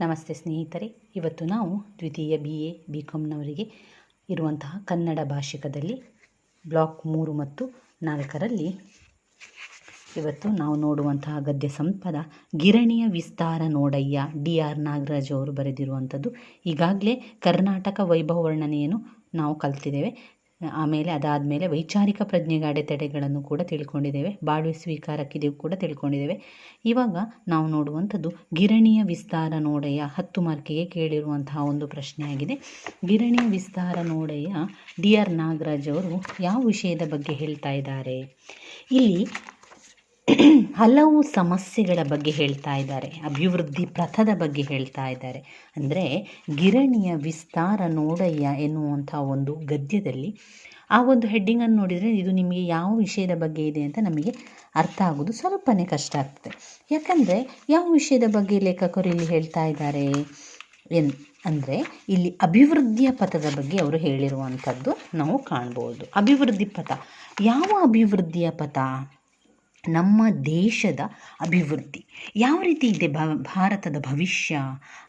ನಮಸ್ತೆ ಸ್ನೇಹಿತರೆ. ಇವತ್ತು ನಾವು ದ್ವಿತೀಯ ಬಿ ಎ ಬಿ ಕಾಮ್ನವರಿಗೆ ಇರುವಂತಹ ಕನ್ನಡ ಭಾಷಿಕದಲ್ಲಿ ಬ್ಲಾಕ್ ಮೂರು ಮತ್ತು ನಾಲ್ಕರಲ್ಲಿ ಇವತ್ತು ನಾವು ನೋಡುವಂತಹ ಗದ್ಯ ಸಂಪದ ಗಿರಣಿಯ ವಿಸ್ತಾರ ನೋಡಯ್ಯ ಡಿ ಆರ್ ನಾಗರಾಜ್ ಅವರು ಬರೆದಿರುವಂಥದ್ದು. ಈಗಾಗಲೇ ಕರ್ನಾಟಕ ವೈಭವ ವರ್ಣನೆಯನ್ನು ನಾವು ಕಲ್ತಿದ್ದೇವೆ. ಆಮೇಲೆ ಅದಾದಮೇಲೆ ವೈಚಾರಿಕ ಪ್ರಜ್ಞೆಗೆ ಅಡೆತಡೆಗಳನ್ನು ಕೂಡ ತಿಳ್ಕೊಂಡಿದ್ದೇವೆ. ಬಾಳ್ವೆ ಸ್ವೀಕಾರಕ್ಕಿದೆಯೂ ಕೂಡ ತಿಳ್ಕೊಂಡಿದ್ದೇವೆ. ಇವಾಗ ನಾವು ನೋಡುವಂಥದ್ದು ಗಿರಣಿಯ ವಿಸ್ತಾರ ನೋಡೆಯ ಹತ್ತು ಮಾರ್ಕಿಗೆ ಕೇಳಿರುವಂತಹ ಒಂದು ಪ್ರಶ್ನೆಯಾಗಿದೆ ಗಿರಣಿಯ ವಿಸ್ತಾರ ನೋಡೆಯ ಡಿ ಆರ್ ನಾಗರಾಜ್ ಅವರು ಯಾವ ವಿಷಯದ ಬಗ್ಗೆ ಹೇಳ್ತಾ ಇದ್ದಾರೆ? ಇಲ್ಲಿ ಹಲವು ಸಮಸ್ಯೆಗಳ ಬಗ್ಗೆ ಹೇಳ್ತಾ ಇದ್ದಾರೆ, ಅಭಿವೃದ್ಧಿ ಪಥದ ಬಗ್ಗೆ ಹೇಳ್ತಾ ಇದ್ದಾರೆ. ಅಂದರೆ ಗಿರಣಿಯ ವಿಸ್ತಾರ ನೋಡಯ್ಯ ಎನ್ನುವಂಥ ಒಂದು ಗದ್ಯದಲ್ಲಿ ಆ ಒಂದು ಹೆಡ್ಡಿಂಗನ್ನು ನೋಡಿದರೆ ಇದು ನಿಮಗೆ ಯಾವ ವಿಷಯದ ಬಗ್ಗೆ ಇದೆ ಅಂತ ನಮಗೆ ಅರ್ಥ ಆಗೋದು ಸ್ವಲ್ಪನೇ ಕಷ್ಟ ಆಗ್ತದೆ. ಯಾಕಂದರೆ ಯಾವ ವಿಷಯದ ಬಗ್ಗೆ ಲೇಖಕರು ಇಲ್ಲಿ ಹೇಳ್ತಾ ಇದ್ದಾರೆ ಎನ್, ಅಂದರೆ ಇಲ್ಲಿ ಅಭಿವೃದ್ಧಿಯ ಪಥದ ಬಗ್ಗೆ ಅವರು ಹೇಳಿರುವಂಥದ್ದು ನಾವು ಕಾಣ್ಬೋದು. ಅಭಿವೃದ್ಧಿ ಪಥ, ಯಾವ ಅಭಿವೃದ್ಧಿಯ ಪಥ? ನಮ್ಮ ದೇಶದ ಅಭಿವೃದ್ಧಿ. ಯಾವ ರೀತಿ ಇದೆ ಭಾರತದ ಭವಿಷ್ಯ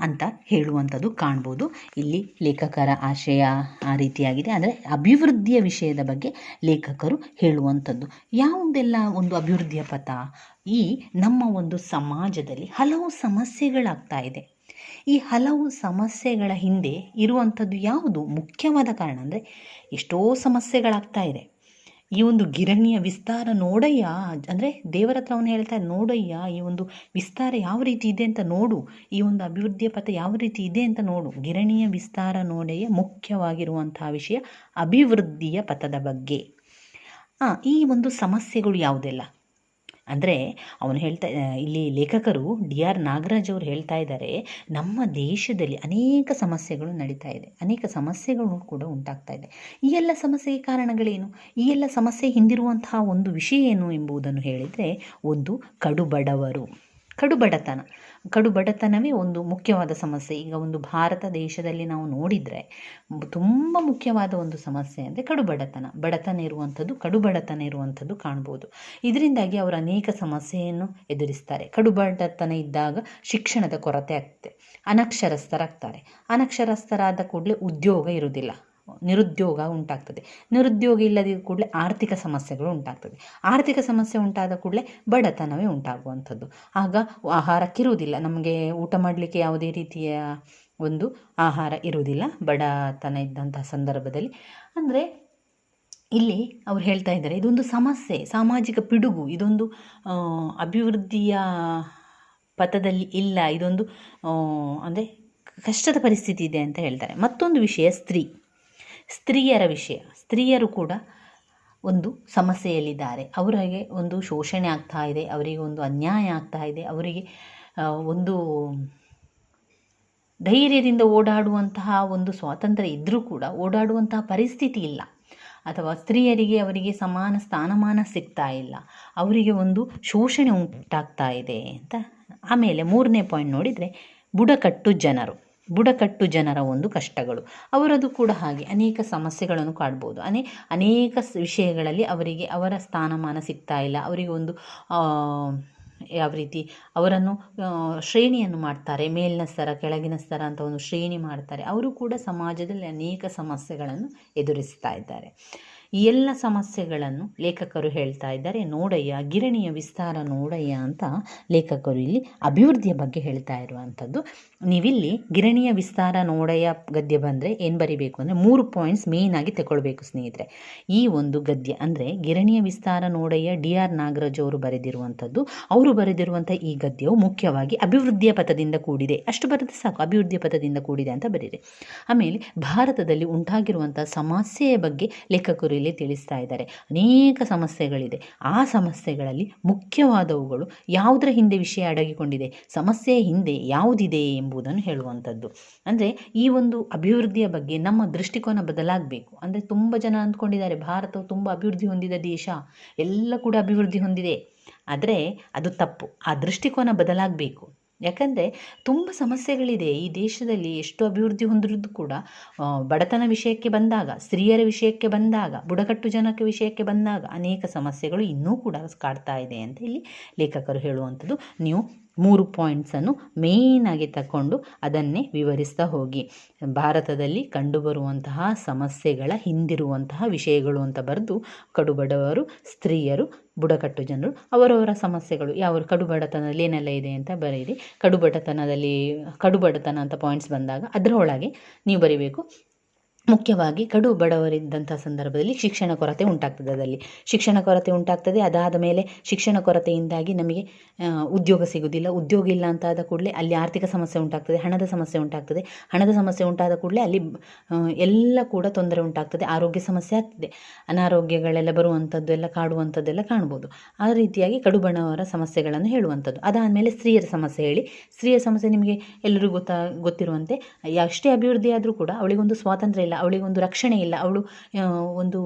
ಅಂತ ಹೇಳುವಂಥದ್ದು ಕಾಣ್ಬೋದು. ಇಲ್ಲಿ ಲೇಖಕರ ಆಶಯ ಆ ರೀತಿಯಾಗಿದೆ. ಅಂದರೆ ಅಭಿವೃದ್ಧಿಯ ವಿಷಯದ ಬಗ್ಗೆ ಲೇಖಕರು ಹೇಳುವಂಥದ್ದು. ಯಾವುದೆಲ್ಲ ಒಂದು ಅಭಿವೃದ್ಧಿಯ ಪಥ? ಈ ನಮ್ಮ ಒಂದು ಸಮಾಜದಲ್ಲಿ ಹಲವು ಸಮಸ್ಯೆಗಳಾಗ್ತಾ ಇದೆ. ಈ ಹಲವು ಸಮಸ್ಯೆಗಳ ಹಿಂದೆ ಇರುವಂಥದ್ದು ಯಾವುದು? ಮುಖ್ಯವಾದ ಕಾರಣ ಅಂದರೆ ಎಷ್ಟೋ ಸಮಸ್ಯೆಗಳಾಗ್ತಾ ಇದೆ. ಈ ಒಂದು ಗಿರಣಿಯ ವಿಸ್ತಾರ ನೋಡಯ್ಯ? ಅಂದರೆ ದೇವರ ಹತ್ರ ಅವನು ಹೇಳ್ತಾ ನೋಡಯ್ಯ, ಈ ಒಂದು ವಿಸ್ತಾರ ಯಾವ ರೀತಿ ಇದೆ ಅಂತ ನೋಡು. ಈ ಒಂದು ಅಭಿವೃದ್ಧಿಯ ಪಥ ಯಾವ ರೀತಿ ಇದೆ ಅಂತ ನೋಡು. ಗಿರಣಿಯ ವಿಸ್ತಾರ ನೋಡಯ್ಯ ಮುಖ್ಯವಾಗಿರುವಂತಹ ವಿಷಯ ಅಭಿವೃದ್ಧಿಯ ಪಥದ ಬಗ್ಗೆ. ಈ ಒಂದು ಸಮಸ್ಯೆಗಳು ಯಾವುದೆಲ್ಲ? ಅಂದರೆ ಅವನು ಹೇಳ್ತಾ ಇಲ್ಲಿ ಲೇಖಕರು ಡಿ ಆರ್ ನಾಗರಾಜ್ ಅವರು ಹೇಳ್ತಾ ಇದ್ದಾರೆ, ನಮ್ಮ ದೇಶದಲ್ಲಿ ಅನೇಕ ಸಮಸ್ಯೆಗಳು ನಡೀತಾ ಇದೆ. ಅನೇಕ ಸಮಸ್ಯೆಗಳು ಕೂಡ ಉಂಟಾಗ್ತಾ ಇದೆ. ಈ ಎಲ್ಲ ಸಮಸ್ಯೆಗೆ ಕಾರಣಗಳೇನು? ಈ ಎಲ್ಲ ಸಮಸ್ಯೆ ಹಿಂದಿರುವಂತಹ ಒಂದು ವಿಷಯ ಏನು ಎಂಬುದನ್ನು ಹೇಳಿದರೆ, ಒಂದು ಕಡುಬಡವರು. ಕಡುಬಡತನ. ಕಡುಬಡತನವೇ ಒಂದು ಮುಖ್ಯವಾದ ಸಮಸ್ಯೆ. ಈಗ ಒಂದು ಭಾರತ ದೇಶದಲ್ಲಿ ನಾವು ನೋಡಿದರೆ ತುಂಬ ಮುಖ್ಯವಾದ ಒಂದು ಸಮಸ್ಯೆ ಅಂದರೆ ಕಡುಬಡತನ. ಬಡತನ ಇರುವಂಥದ್ದು ಕಡುಬಡತನ ಇರುವಂಥದ್ದು ಕಾಣ್ಬೋದು. ಇದರಿಂದಾಗಿ ಅವರು ಅನೇಕ ಸಮಸ್ಯೆಯನ್ನು ಎದುರಿಸ್ತಾರೆ. ಕಡುಬಡತನ ಇದ್ದಾಗ ಶಿಕ್ಷಣದ ಕೊರತೆ ಆಗ್ತದೆ. ಅನಕ್ಷರಸ್ಥರಾಗ್ತಾರೆ. ಅನಕ್ಷರಸ್ಥರಾದ ಕೂಡಲೇ ಉದ್ಯೋಗ ಇರುವುದಿಲ್ಲ. ನಿರುದ್ಯೋಗ ಉಂಟಾಗ್ತದೆ. ನಿರುದ್ಯೋಗ ಇಲ್ಲದಿದ್ದ ಕೂಡಲೇ ಆರ್ಥಿಕ ಸಮಸ್ಯೆಗಳು ಉಂಟಾಗ್ತದೆ. ಆರ್ಥಿಕ ಸಮಸ್ಯೆ ಉಂಟಾದ ಕೂಡಲೇ ಬಡತನವೇ ಉಂಟಾಗುವಂಥದ್ದು. ಆಗ ಆಹಾರಕ್ಕಿರುವುದಿಲ್ಲ. ನಮಗೆ ಊಟ ಮಾಡಲಿಕ್ಕೆ ಯಾವುದೇ ರೀತಿಯ ಒಂದು ಆಹಾರ ಇರುವುದಿಲ್ಲ. ಬಡತನ ಇದ್ದಂತಹ ಸಂದರ್ಭದಲ್ಲಿ. ಅಂದರೆ ಇಲ್ಲಿ ಅವ್ರು ಹೇಳ್ತಾ ಇದ್ದಾರೆ, ಇದೊಂದು ಸಮಸ್ಯೆ, ಸಾಮಾಜಿಕ ಪಿಡುಗು, ಇದೊಂದು ಅಭಿವೃದ್ಧಿಯ ಪಥದಲ್ಲಿ ಇಲ್ಲ, ಇದೊಂದು ಅಂದರೆ ಕಷ್ಟದ ಪರಿಸ್ಥಿತಿ ಇದೆ ಅಂತ ಹೇಳ್ತಾರೆ. ಮತ್ತೊಂದು ವಿಷಯ, ಸ್ತ್ರೀ. ಸ್ತ್ರೀಯರ ವಿಷಯ. ಸ್ತ್ರೀಯರು ಕೂಡ ಒಂದು ಸಮಸ್ಯೆಯಲ್ಲಿದ್ದಾರೆ. ಅವರಿಗೆ ಒಂದು ಶೋಷಣೆ ಆಗ್ತಾ ಇದೆ, ಅವರಿಗೆ ಒಂದು ಅನ್ಯಾಯ ಆಗ್ತಾ ಇದೆ, ಅವರಿಗೆ ಒಂದು ಧೈರ್ಯದಿಂದ ಓಡಾಡುವಂತಹ ಒಂದು ಸ್ವಾತಂತ್ರ್ಯ ಇದ್ದರೂ ಕೂಡ ಓಡಾಡುವಂತಹ ಪರಿಸ್ಥಿತಿ ಇಲ್ಲ. ಅಥವಾ ಸ್ತ್ರೀಯರಿಗೆ ಅವರಿಗೆ ಸಮಾನ ಸ್ಥಾನಮಾನ ಸಿಗ್ತಾ ಇಲ್ಲ. ಅವರಿಗೆ ಒಂದು ಶೋಷಣೆ ಉಂಟಾಗ್ತಾ ಇದೆ ಅಂತ. ಆಮೇಲೆ ಮೂರನೇ ಪಾಯಿಂಟ್ ನೋಡಿದರೆ ಬುಡಕಟ್ಟು ಜನರು. ಬುಡಕಟ್ಟು ಜನರ ಒಂದು ಕಷ್ಟಗಳು. ಅವರದು ಕೂಡ ಹಾಗೆ. ಅನೇಕ ಸಮಸ್ಯೆಗಳನ್ನು ಕಾಡ್ಬೋದು. ಅನೇ, ಅನೇಕ ವಿಷಯಗಳಲ್ಲಿ ಅವರಿಗೆ ಅವರ ಸ್ಥಾನಮಾನ ಸಿಗ್ತಾ ಇಲ್ಲ. ಅವರಿಗೆ ಒಂದು ಯಾವ ರೀತಿ ಅವರನ್ನು ಶ್ರೇಣಿಯನ್ನು ಮಾಡ್ತಾರೆ. ಮೇಲಿನ ಸ್ತರ, ಕೆಳಗಿನ ಸ್ತರ ಅಂತ ಒಂದು ಶ್ರೇಣಿ ಮಾಡ್ತಾರೆ. ಅವರು ಕೂಡ ಸಮಾಜದಲ್ಲಿ ಅನೇಕ ಸಮಸ್ಯೆಗಳನ್ನು ಎದುರಿಸ್ತಾ ಇದ್ದಾರೆ. ಈ ಎಲ್ಲ ಸಮಸ್ಯೆಗಳನ್ನು ಲೇಖಕರು ಹೇಳ್ತಾ ಇದ್ದಾರೆ. ನೋಡಯ್ಯ, ಗಿರಣಿಯ ವಿಸ್ತಾರ ನೋಡಯ್ಯ ಅಂತ ಲೇಖಕರು ಇಲ್ಲಿ ಅಭಿವೃದ್ಧಿಯ ಬಗ್ಗೆ ಹೇಳ್ತಾ ಇರುವಂಥದ್ದು. ನೀವಿಲ್ಲಿ ಗಿರಣಿಯ ವಿಸ್ತಾರ ನೋಡಯ್ಯ ಗದ್ಯ ಬಂದರೆ ಏನು ಬರಿಬೇಕು ಅಂದರೆ ಮೂರು ಪಾಯಿಂಟ್ಸ್ ಮೇಯ್ನಾಗಿ ತಗೊಳ್ಬೇಕು ಸ್ನೇಹಿತರೆ. ಈ ಒಂದು ಗದ್ಯ ಅಂದರೆ ಗಿರಣಿಯ ವಿಸ್ತಾರ ನೋಡಯ್ಯ ಡಿ ಆರ್ ನಾಗರಾಜ್ ಅವರು ಬರೆದಿರುವಂಥದ್ದು. ಅವರು ಬರೆದಿರುವಂಥ ಈ ಗದ್ಯವು ಮುಖ್ಯವಾಗಿ ಅಭಿವೃದ್ಧಿಯ ಪಥದಿಂದ ಕೂಡಿದೆ. ಅಷ್ಟು ಬರೆದು ಸಾಕು, ಅಭಿವೃದ್ಧಿಯ ಪಥದಿಂದ ಕೂಡಿದೆ ಅಂತ ಬರೀರಿ. ಆಮೇಲೆ ಭಾರತದಲ್ಲಿ ಉಂಟಾಗಿರುವಂಥ ಸಮಸ್ಯೆಯ ಬಗ್ಗೆ ಲೇಖಕರು ಇಲ್ಲಿ ತಿಳಿಸ್ತಾ ಇದ್ದಾರೆ. ಅನೇಕ ಸಮಸ್ಯೆಗಳಿದೆ. ಆ ಸಮಸ್ಯೆಗಳಲ್ಲಿ ಮುಖ್ಯವಾದವುಗಳು ಯಾವುದರ ಹಿಂದೆ ವಿಷಯ ಅಡಗಿಕೊಂಡಿದೆ? ಸಮಸ್ಯೆ ಹಿಂದೆ ಯಾವುದಿದೆ ಎಂಬುದನ್ನು ಹೇಳುವಂಥದ್ದು. ಅಂದರೆ ಈ ಒಂದು ಅಭಿವೃದ್ಧಿಯ ಬಗ್ಗೆ ನಮ್ಮ ದೃಷ್ಟಿಕೋನ ಬದಲಾಗಬೇಕು. ಅಂದರೆ ತುಂಬ ಜನ ಅಂದ್ಕೊಂಡಿದ್ದಾರೆ, ಭಾರತವು ತುಂಬ ಅಭಿವೃದ್ಧಿ ಹೊಂದಿದ ದೇಶ. ಎಲ್ಲ ಕೂಡ ಅಭಿವೃದ್ಧಿ ಹೊಂದಿದೆ. ಆದರೆ ಅದು ತಪ್ಪು. ಆ ದೃಷ್ಟಿಕೋನ ಬದಲಾಗಬೇಕು. ಯಾಕಂದರೆ ತುಂಬ ಸಮಸ್ಯೆಗಳಿದೆ ಈ ದೇಶದಲ್ಲಿ ಎಷ್ಟು ಅಭಿವೃದ್ಧಿ ಹೊಂದಿರೋದು ಕೂಡ. ಬಡತನ ವಿಷಯಕ್ಕೆ ಬಂದಾಗ, ಸ್ತ್ರೀಯರ ವಿಷಯಕ್ಕೆ ಬಂದಾಗ, ಬುಡಕಟ್ಟು ಜನಕ್ಕೆ ವಿಷಯಕ್ಕೆ ಬಂದಾಗ ಅನೇಕ ಸಮಸ್ಯೆಗಳು ಇನ್ನೂ ಕೂಡ ಕಾಡ್ತಾ ಇದೆ ಅಂತ ಇಲ್ಲಿ ಲೇಖಕರು ಹೇಳುವಂಥದ್ದು. ನೀವು ಮೂರು ಪಾಯಿಂಟ್ಸನ್ನು ಮೇಯ್ನಾಗಿ ತಗೊಂಡು ಅದನ್ನೇ ವಿವರಿಸ್ತಾ ಹೋಗಿ. ಭಾರತದಲ್ಲಿ ಕಂಡುಬರುವಂತಹ ಸಮಸ್ಯೆಗಳ ಹಿಂದಿರುವಂತಹ ವಿಷಯಗಳು ಅಂತ ಬರೆದು ಕಡುಬಡವರು ಸ್ತ್ರೀಯರು, ಬುಡಕಟ್ಟು ಜನರು, ಅವರವರ ಸಮಸ್ಯೆಗಳು, ಯಾವ ಕಡುಬಡತನದಲ್ಲಿ ಏನೆಲ್ಲ ಇದೆ ಅಂತ ಬರೀರಿ ಕಡುಬಡತನದಲ್ಲಿ ಕಡುಬಡತನ ಅಂತ ಪಾಯಿಂಟ್ಸ್ ಬಂದಾಗ ಅದರೊಳಗೆ ನೀವು ಬರಿಬೇಕು ಮುಖ್ಯವಾಗಿ ಕಡು ಬಡವರಿದ್ದಂಥ ಸಂದರ್ಭದಲ್ಲಿ ಶಿಕ್ಷಣ ಕೊರತೆ ಉಂಟಾಗ್ತದೆ ಅದರಲ್ಲಿ. ಶಿಕ್ಷಣ ಕೊರತೆ ಉಂಟಾಗ್ತದೆ, ಅದಾದ ಮೇಲೆ ಶಿಕ್ಷಣ ಕೊರತೆಯಿಂದಾಗಿ ನಮಗೆ ಉದ್ಯೋಗ ಸಿಗೋದಿಲ್ಲ. ಉದ್ಯೋಗ ಇಲ್ಲ ಅಂತ ಆದ ಕೂಡಲೇ ಅಲ್ಲಿ ಆರ್ಥಿಕ ಸಮಸ್ಯೆ ಉಂಟಾಗ್ತದೆ, ಹಣದ ಸಮಸ್ಯೆ ಉಂಟಾಗ್ತದೆ. ಹಣದ ಸಮಸ್ಯೆ ಉಂಟಾದ ಕೂಡಲೇ ಅಲ್ಲಿ ಎಲ್ಲ ಕೂಡ ತೊಂದರೆ ಉಂಟಾಗ್ತದೆ. ಆರೋಗ್ಯ ಸಮಸ್ಯೆ ಆಗ್ತದೆ. ಅನಾರೋಗ್ಯಗಳೆಲ್ಲ ಬರುವಂಥದ್ದು ಎಲ್ಲ ಕಾಡುವಂಥದ್ದೆಲ್ಲ ಕಾಣ್ಬೋದು. ಆ ರೀತಿಯಾಗಿ ಕಡು ಬಣವರ ಸಮಸ್ಯೆಗಳನ್ನು ಹೇಳುವಂಥದ್ದು ಅದಾದಮೇಲೆ ಸ್ತ್ರೀಯರ ಸಮಸ್ಯೆ ಹೇಳಿ. ಸ್ತ್ರೀಯರ ಸಮಸ್ಯೆ ನಿಮಗೆ ಎಲ್ಲರಿಗೂ ಗೊತ್ತಾ, ಗೊತ್ತಿರುವಂತೆ ಎಷ್ಟೇ ಅಭಿವೃದ್ಧಿ ಆದರೂ ಕೂಡ ಅವಳಿಗೊಂದು ಸ್ವಾತಂತ್ರ್ಯ ಇಲ್ಲ ಅವಳಿಗೊಂದು ರಕ್ಷಣೆ ಇಲ್ಲ, ಅವಳು ಒಂದು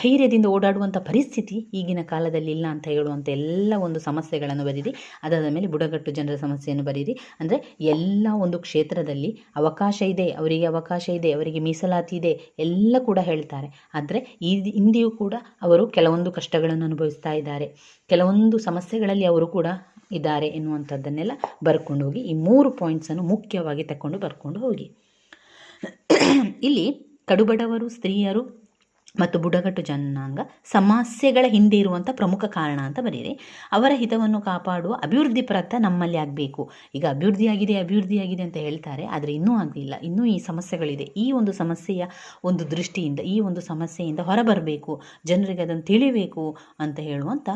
ಧೈರ್ಯದಿಂದ ಓಡಾಡುವಂಥ ಪರಿಸ್ಥಿತಿ ಈಗಿನ ಕಾಲದಲ್ಲಿ ಇಲ್ಲ ಅಂತ ಹೇಳುವಂಥ ಎಲ್ಲ ಒಂದು ಸಮಸ್ಯೆಗಳನ್ನು ಬರೀರಿ ಅದಾದ ಮೇಲೆ ಬುಡಕಟ್ಟು ಜನರ ಸಮಸ್ಯೆಯನ್ನು ಬರೀರಿ ಅಂದರೆ ಎಲ್ಲ ಒಂದು ಕ್ಷೇತ್ರದಲ್ಲಿ ಅವಕಾಶ ಇದೆ, ಅವರಿಗೆ ಅವಕಾಶ ಇದೆ, ಅವರಿಗೆ ಮೀಸಲಾತಿ ಇದೆ, ಎಲ್ಲ ಕೂಡ ಹೇಳ್ತಾರೆ. ಆದರೆ ಈ ಇಂದಿಯೂ ಕೂಡ ಅವರು ಕೆಲವೊಂದು ಕಷ್ಟಗಳನ್ನು ಅನುಭವಿಸ್ತಾ ಇದ್ದಾರೆ. ಕೆಲವೊಂದು ಸಮಸ್ಯೆಗಳಲ್ಲಿ ಅವರು ಕೂಡ ಇದ್ದಾರೆ ಎನ್ನುವಂಥದ್ದನ್ನೆಲ್ಲ ಬರ್ಕೊಂಡು ಹೋಗಿ, ಈ ಮೂರು ಪಾಯಿಂಟ್ಸನ್ನು ಮುಖ್ಯವಾಗಿ ತಗೊಂಡು ಬರ್ಕೊಂಡು ಹೋಗಿ. ಇಲ್ಲಿ ಕಡುಬಡವರು ಸ್ತ್ರೀಯರು ಮತ್ತು ಬುಡಕಟ್ಟು ಜನಾಂಗ ಸಮಸ್ಯೆಗಳ ಹಿಂದೆ ಇರುವಂಥ ಪ್ರಮುಖ ಕಾರಣ ಅಂತ ಬರೀರಿ ಅವರ ಹಿತವನ್ನು ಕಾಪಾಡುವ ಅಭಿವೃದ್ಧಿ ಪ್ರಯತ್ನ ನಮ್ಮಲ್ಲಿ ಆಗಬೇಕು. ಈಗ ಅಭಿವೃದ್ಧಿ ಆಗಿದೆ ಅಭಿವೃದ್ಧಿ ಆಗಿದೆ ಅಂತ ಹೇಳ್ತಾರೆ, ಆದರೆ ಇನ್ನೂ ಆಗಲಿಲ್ಲ. ಇನ್ನೂ ಈ ಸಮಸ್ಯೆಗಳಿದೆ. ಈ ಒಂದು ಸಮಸ್ಯೆಯ ಒಂದು ದೃಷ್ಟಿಯಿಂದ, ಈ ಒಂದು ಸಮಸ್ಯೆಯಿಂದ ಹೊರಬರಬೇಕು. ಜನರಿಗೆ ಅದನ್ನು ತಿಳಿಬೇಕು ಅಂತ ಹೇಳುವಂಥ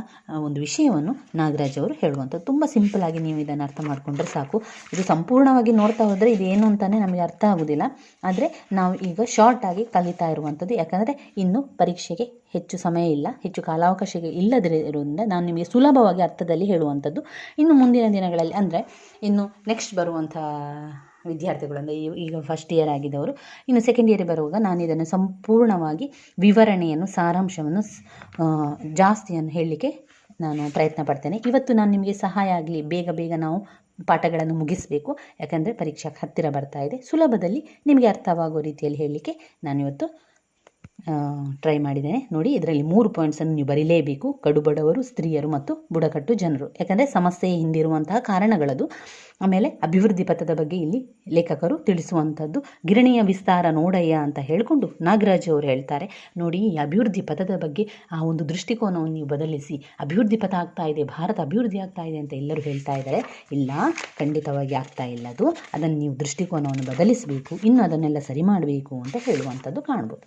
ಒಂದು ವಿಷಯವನ್ನು ನಾಗರಾಜ್ ಅವರು ಹೇಳುವಂಥ ತುಂಬ ಸಿಂಪಲ್ ಆಗಿ ನೀವು ಇದನ್ನು ಅರ್ಥ ಮಾಡಿಕೊಂಡ್ರೆ ಸಾಕು. ಇದು ಸಂಪೂರ್ಣವಾಗಿ ನೋಡ್ತಾ ಹೋದರೆ ಇದೇನು ಅಂತಲೇ ನಮಗೆ ಅರ್ಥ ಆಗೋದಿಲ್ಲ. ಆದರೆ ನಾವು ಈಗ ಶಾರ್ಟ್ ಆಗಿ ಕಲಿತಾ ಇರುವಂಥದ್ದು. ಯಾಕಂದರೆ ಇನ್ನು ಪರೀಕ್ಷೆಗೆ ಹೆಚ್ಚು ಸಮಯ ಇಲ್ಲ, ಹೆಚ್ಚು ಕಾಲಾವಕಾಶ ಇಲ್ಲದಿರೋದ್ರಿಂದ ನಾನು ನಿಮಗೆ ಸುಲಭವಾಗಿ ಅರ್ಥದಲ್ಲಿ ಹೇಳುವಂಥದ್ದು. ಇನ್ನು ಮುಂದಿನ ದಿನಗಳಲ್ಲಿ ಅಂದರೆ ಇನ್ನು ನೆಕ್ಸ್ಟ್ ಬರುವಂಥ ವಿದ್ಯಾರ್ಥಿಗಳು ಅಂದರೆ ಈಗ ಫಸ್ಟ್ ಇಯರ್ ಆಗಿದ್ದವರು ಇನ್ನು ಸೆಕೆಂಡ್ ಇಯರ್ ಬರುವಾಗ ನಾನು ಇದನ್ನು ಸಂಪೂರ್ಣವಾಗಿ ವಿವರಣೆಯನ್ನು, ಸಾರಾಂಶವನ್ನು ಜಾಸ್ತಿಯನ್ನು ಹೇಳಲಿಕ್ಕೆ ನಾನು ಪ್ರಯತ್ನ ಪಡ್ತೇನೆ. ಇವತ್ತು ನಾನು ನಿಮಗೆ ಸಹಾಯ ಆಗಲಿ, ಬೇಗ ಬೇಗ ನಾವು ಪಾಠಗಳನ್ನು ಮುಗಿಸಬೇಕು. ಯಾಕಂದರೆ ಪರೀಕ್ಷೆ ಹತ್ತಿರ ಬರ್ತಾ ಇದೆ. ಸುಲಭದಲ್ಲಿ ನಿಮಗೆ ಅರ್ಥವಾಗುವ ರೀತಿಯಲ್ಲಿ ಹೇಳಲಿಕ್ಕೆ ನಾನಿವತ್ತು ಟ್ರೈ ಮಾಡಿದ್ದೇನೆ. ನೋಡಿ, ಇದರಲ್ಲಿ ಮೂರು ಪಾಯಿಂಟ್ಸನ್ನು ನೀವು ಬರೀಲೇಬೇಕು. ಕಡುಬಡವರು, ಸ್ತ್ರೀಯರು ಮತ್ತು ಬುಡಕಟ್ಟು ಜನರು. ಯಾಕಂದರೆ ಸಮಸ್ಯೆ ಹಿಂದಿರುವಂತಹ ಕಾರಣಗಳದು. ಆಮೇಲೆ ಅಭಿವೃದ್ಧಿ ಪಥದ ಬಗ್ಗೆ ಇಲ್ಲಿ ಲೇಖಕರು ತಿಳಿಸುವಂಥದ್ದು. ಗಿರಣಿಯ ವಿಸ್ತಾರ ನೋಡಯ್ಯ ಅಂತ ಹೇಳಿಕೊಂಡು ನಾಗರಾಜ್ ಅವರು ಹೇಳ್ತಾರೆ. ನೋಡಿ, ಈ ಅಭಿವೃದ್ಧಿ ಪಥದ ಬಗ್ಗೆ ಆ ಒಂದು ದೃಷ್ಟಿಕೋನವನ್ನು ನೀವು ಬದಲಿಸಿ. ಅಭಿವೃದ್ಧಿ ಪಥ ಆಗ್ತಾ ಇದೆ, ಭಾರತ ಅಭಿವೃದ್ಧಿ ಆಗ್ತಾ ಇದೆ ಅಂತ ಎಲ್ಲರೂ ಹೇಳ್ತಾ ಇದ್ದಾರೆ. ಇಲ್ಲ, ಖಂಡಿತವಾಗಿ ಆಗ್ತಾ ಇಲ್ಲ ಅದು. ಅದನ್ನು ನೀವು ದೃಷ್ಟಿಕೋನವನ್ನು ಬದಲಿಸಬೇಕು. ಇನ್ನು ಅದನ್ನೆಲ್ಲ ಸರಿ ಮಾಡಬೇಕು ಅಂತ ಹೇಳುವಂಥದ್ದು ಕಾಣ್ಬೋದು.